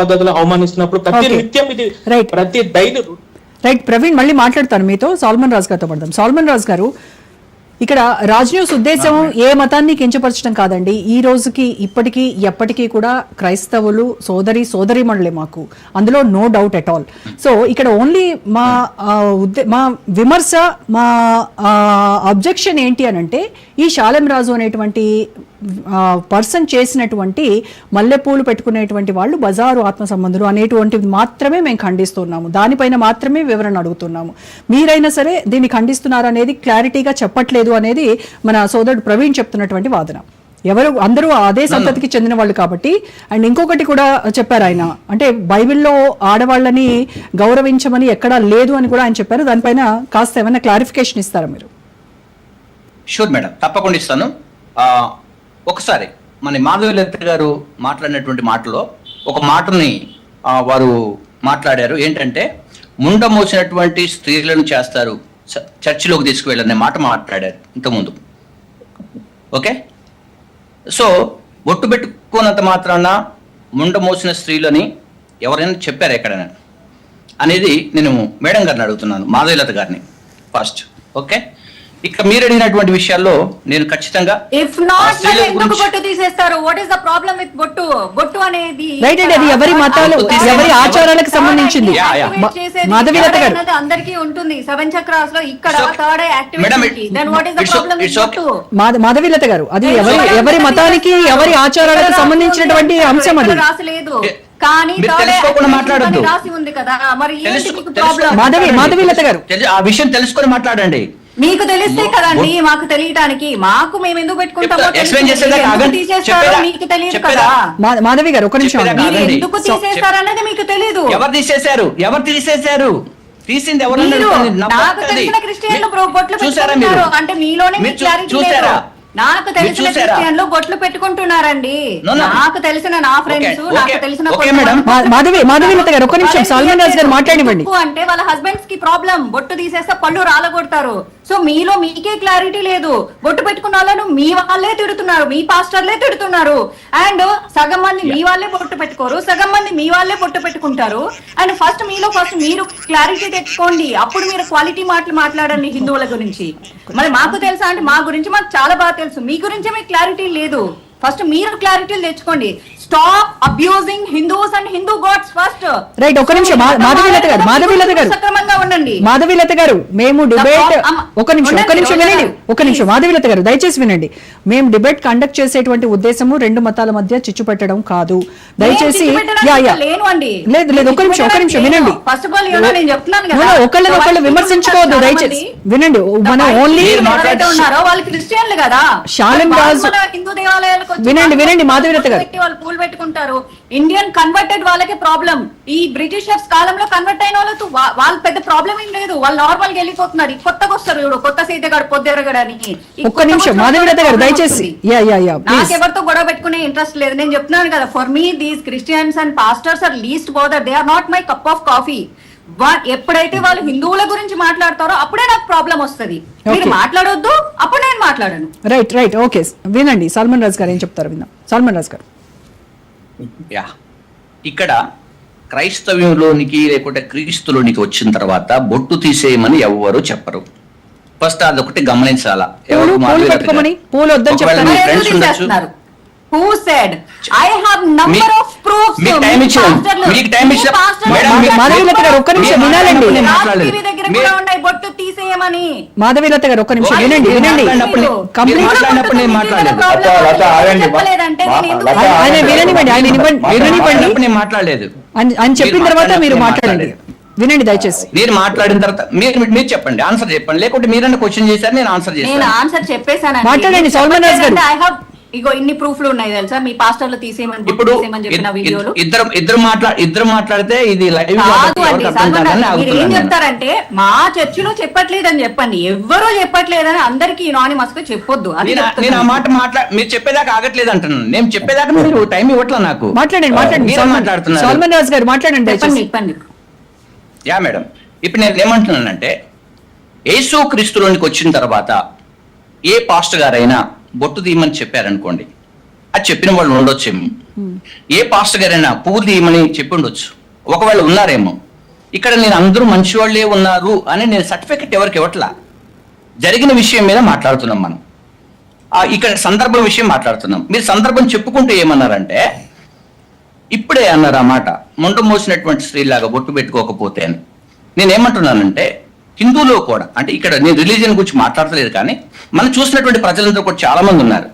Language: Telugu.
పద్ధతిలో అవమానిస్తున్నప్పుడు ప్రతి. నిత్యం ఇది. ప్రతి డైలీ రైట్ ప్రవీణ్ మళ్ళీ మాట్లాడతాను మీతో సాల్మన్ రాజు గారితో పడదాం సాల్మన్ రాజు గారు ఇక్కడ రాజ్ న్యూస్ ఉద్దేశం ఏ మతాన్ని కించపరచడం కాదండి. ఈ రోజుకి ఇప్పటికీ ఎప్పటికీ కూడా క్రైస్తవులు సోదరి సోదరిమణులే మాకు. అందులో no doubt at all so ఇక్కడ ఓన్లీ మా మా విమర్శ మా అబ్జెక్షన్ ఏంటి అని అంటే ఈ శాలెం రాజు అనేటువంటి పర్సన్ చేసినటువంటి మల్లెపూలు పెట్టుకునేటువంటి వాళ్ళు బజారు ఆత్మ సంబంధులు అనేటువంటివి మాత్రమే మేము ఖండిస్తున్నాము. దానిపైన మాత్రమే వివరణ అడుగుతున్నాము. మీరైనా సరే దీన్ని ఖండిస్తున్నారు అనేది క్లారిటీగా చెప్పట్లేదు అనేది మన సోదరుడు ప్రవీణ్ చెప్తున్నటువంటి వాదన. ఎవరు అందరూ అదే సంతతికి చెందిన వాళ్ళు కాబట్టి అండ్ ఇంకొకటి కూడా చెప్పారు ఆయన. అంటే బైబిల్లో ఆడవాళ్ళని గౌరవించమని ఎక్కడా లేదు అని కూడా ఆయన చెప్పారు. దానిపైన కాస్త ఏమైనా క్లారిఫికేషన్ ఇస్తారా మీరు? షూర్ మేడం తప్పకుండా ఇస్తాను. ఒకసారి మన మాధవీలత గారు మాట్లాడినటువంటి మాటలో ఒక మాటని వారు మాట్లాడారు. ఏంటంటే ముండ మోసినటువంటి స్త్రీలను చేస్తారు. చ- చర్చిలోకి తీసుకువెళ్ళనే మాట మాట్లాడారు ఇంతకుముందు. ఓకే? సో ఒట్టు పెట్టుకున్నంత మాత్రాన ముండ మోసిన స్త్రీలని ఎవరైనా చెప్పారు ఎక్కడైనా? అనేది నేను మేడం గారిని అడుగుతున్నాను మాధవీలత గారిని ఫస్ట్. ఓకే? ఇక మీరు అడిగినటువంటి విషయాల్లో నేను ఖచ్చితంగా ఇఫ్ నాట్ ఎందుకు బొట్టు తీసేస్తారు? What is the problem with బొట్టు? బొట్టు అనేది రైట్ అండి అది ఎవరి మతాలు ఎవరి ఆచారాలకు సంబంధించింది? మాధవీలత గారు. అందరికి ఉంటుంది. సెవెన్ చక్రాస్లో ఇక్కడ third activity then what is the problem with. బొట్టు మాధ- మాధవీలత గారు అది ఎవరి ఎవరి మతానికి. ఎవరి ఆచారాలకు ఇక్కడ సంబంధించినటువంటి అంశం అది. ఇక్కడ రాసలేదు కానీ మాట్లాడొద్దు. మాధవి-. మాధవీలత గారు. తెలు- ఆ విషయం తెలుసుకొని మాట్లాడండి. మీకు తెలిస్తే కదండి మాకు తెలియటానికి. మాకు మేము ఎందుకు పెట్టుకుంటామో. తీసేస్తారో? మీకు తెలియదు? కదా. మాధవి గారు ఒక నిమిషం. ఎందుకు సో, తీసేస్తారనేది మీకు తెలీదు. ఎవరు తీసేశారు? ఎవరు తీసేశారు? తీసింది ఎవరు నాకు. తెలిసిన క్రిస్టియన్లు బొట్లు పెట్టుకుంటున్నారు. అంటే మీలోనే మీరు మీకు క్లారిటీ చూసారా? లేదు. నాకు తెలిసిన? క్రిస్టియన్లు బొట్లు పెట్టుకుంటున్నారండి. నాకు తెలిసిన నా ఫ్రెండ్స్ నాకు తెలిసిన మాధవి మాధవీలత గారు ఒక నిమిషం. సల్మాన్ రాజు గారు మాట్లాడివ్వండి. అంటే వాళ్ళ హస్బెండ్స్కి ప్రాబ్లం బొట్టు తీసేస్తే పళ్ళు రాలగొడతారు. సో మీలో మీకే క్లారిటీ లేదు. బొట్టు పెట్టుకున్న వాళ్ళను మీ వాళ్ళే తిడుతున్నారు. మీ పాస్టర్లే తిడుతున్నారు. అండ్ సగం మంది మీ వాళ్ళే బొట్టు పెట్టుకోరు. సగం మంది మీ వాళ్ళే బొట్టు పెట్టుకుంటారు. అండ్ ఫస్ట్ మీలో ఫస్ట్ మీరు క్లారిటీ తెచ్చుకోండి. అప్పుడు మీరు క్వాలిటీ మాటలు మాట్లాడండి హిందువుల గురించి. మరి మాకు తెలుసా అంటే మా గురించి మాకు చాలా బాగా తెలుసు. మీ గురించి మీకు క్లారిటీ లేదు. ఫస్ట్ మీరు క్లారిటీలు తెచ్చుకోండి. Stop abusing Hindus and Hindu gods first right ఒక్క నిమిషం. మాధవీలత గారు మాధవీలత గారు. సక్రమంగా ఉండండి. మాధవీలత గారు మేము డిబేట్ ఒక నిమిషం ఒక నిమిషం వినండి. ఒక నిమిషం. మాధవీలత గారు దయచేసి వినండి. మేము డిబేట్ కండక్ట్ చేసేటువంటి ఉద్దేశము రెండు మతాల మధ్య చిచ్చు పెట్టడం కాదు. దయచేసి యా యా. పెట్టడానికి లేను అండి. లేదు లేదు ఒక నిమిషం ఒక నిమిషం. వినండి. ఫస్ట్ ఆఫ్ ఆల్ నేను చెప్తున్నాను కదా. ఒకళ్ళని ఒకళ్ళు విమర్శించుకోవద్దు దయచేసి. వినండి మన ఓన్లీ వాళ్ళు క్రిస్టియన్లు కదా. శాలెం రాజు- వినండి, వినండి, మాధవీలత గారు. పూలు పెట్టుకుంటారు. ఇండియన్ కన్వర్టెడ్ వాళ్ళకే ప్రాబ్లం ఈ బ్రిటిషర్స్ కాలంలో కన్వర్ట్ అయిన వాళ్ళతో వాళ్ళ పెద్ద ప్రాబ్లం ఏం లేదు. వాళ్ళు నార్మల్గా వెళ్ళిపోతున్నారు. కొత్తగా వస్తారు చూడు కొత్త సీతగాడు పొద్దెరగడని ఈ ఒక్క నిమిషం గారు దయచేసి వస్తుంది. యా యా యా ప్లీజ్ నాకెవరితో గొడవ పెట్టుకునే ఇంట్రెస్ట్ లేదు. నేను చెప్తున్నాను కదా for me these Christians and pastors are least bother they are not my cup of coffee ఎప్పుడైతే వాళ్ళు హిందువుల గురించి మాట్లాడతారో అప్పుడే నాకు ప్రాబ్లం వస్తది. మీరు. మాట్లాడొద్దు అప్పుడు నేను మాట్లాడను. రైట్ రైట్ ఓకే వినండి. సల్మాన్ రాజ్ గారు ఏం చెప్తారు విందాం. సల్మాన్ రాజ్ గారు. యా. ఇక్కడ క్రైస్తవ్యంలోనికి లేకుంటే క్రీస్తులోనికి వచ్చిన తర్వాత బొట్టు తీసేయమని ఎవ్వరు చెప్పరు. ఫస్ట్ అదొకటి గమనించాలా? ఎవరు పూలు- వద్దని who said I have number of proofs మీకు time ఇచ్చాం. మీకు ఇచ్చాం. మేడం, మాధవీలత గారు ఒక్క నిమిషం వినాలండి. మాట్లాడినప్పుడు నేను మాట్లాడలేదు. దగ్గర కూడా ఉన్నాయి బొట్టు తీసేయమని. మాధవీలత గారు ఒక్క నిమిషం వినండి వినండి. కంప్లీట్ మాట్లాడినప్పుడు నేను మాట్లాడలేదు. ఆయన విననివ్వండి ఆయన విననివ్వండి మాట్లాడినప్పుడు నేను మాట్లాడలేదు. అని చెప్పిన తర్వాత మీరు మాట్లాడండి. వినండి దయచేసి. మీరు మాట్లాడిన తర్వాత మీరు మీరు చెప్పండి ఆన్సర్ చెప్పండి. లేకుంటే మీరన్నా క్వశ్చన్ చేశారు నేను ఆన్సర్ చేస్తాను. ఆన్సర్ చెప్పేశాను మాట్లాడండి, సల్మాన్ రాజ్ గారు. ఐ హావ్ ఇగో ఇన్ని ప్రూఫ్లు ఉన్నాయి తెలుసా? మీ పాస్టర్లు తీసేయమని ఇప్పుడు తీసేయమని చెప్పిన వీడియోలు. ఇద్దరు ఇద్దరు మాట్లా ఇద్దరు మాట్లాడితే ఇది కాదు అండి ఏం చెప్తారంటే మా చర్చిలో చెప్పట్లేదని చెప్పండి. ఎవ్వరూ చెప్పట్లేదని అందరికి ఇనానిమస్గా చెప్పొద్దు నేను ఆ-. మాట మాట్లా మీరు చెప్పేదాకా ఆగట్లేదు అంటున్నాను. నేను చెప్పేదాకా మీరు టైం ఇవ్వట్లా నాకు. మాట్లాడండి మాట్లాడండి. మాట్లాడుతున్నారు. సల్మాన్ రాజ్ గారు మాట్లాడండి చెప్పండి చెప్పండి. Ya madam. ఇప్పుడు నేను ఏమంటున్నానంటే యేసు క్రీస్తులోనికి వచ్చిన తర్వాత ఏ పాస్టర్ గారైనా బొట్టు తీయమని చెప్పారనుకోండి. అది చెప్పిన వాళ్ళు ఉండొచ్చేమో ఏ పాస్టర్ గారైనా పువ్వులు తీయమని చెప్పి ఉండొచ్చు. ఒకవేళ ఉన్నారేమో. ఇక్కడ నేను అందరూ మంచివాళ్ళే ఉన్నారు అని నేను సర్టిఫికెట్ ఎవరికి ఇవ్వట్లా? జరిగిన విషయం మీద మాట్లాడుతున్నాం మనం. ఆ, ఇక్కడ సందర్భం విషయం మాట్లాడుతున్నాం. మీరు సందర్భం చెప్పుకుంటూ ఏమన్నారంటే ఇప్పుడే అన్నారు ఆ మాట. మొండ మోసినటువంటి స్త్రీలాగా బొట్టు పెట్టుకోకపోతే అని. నేనేమంటున్నానంటే హిందువులో కూడా అంటే ఇక్కడ నేను రిలీజియన్ గురించి మాట్లాడలేదు కానీ మనం చూసినటువంటి ప్రజలందరూ కూడా చాలా మంది ఉన్నారు.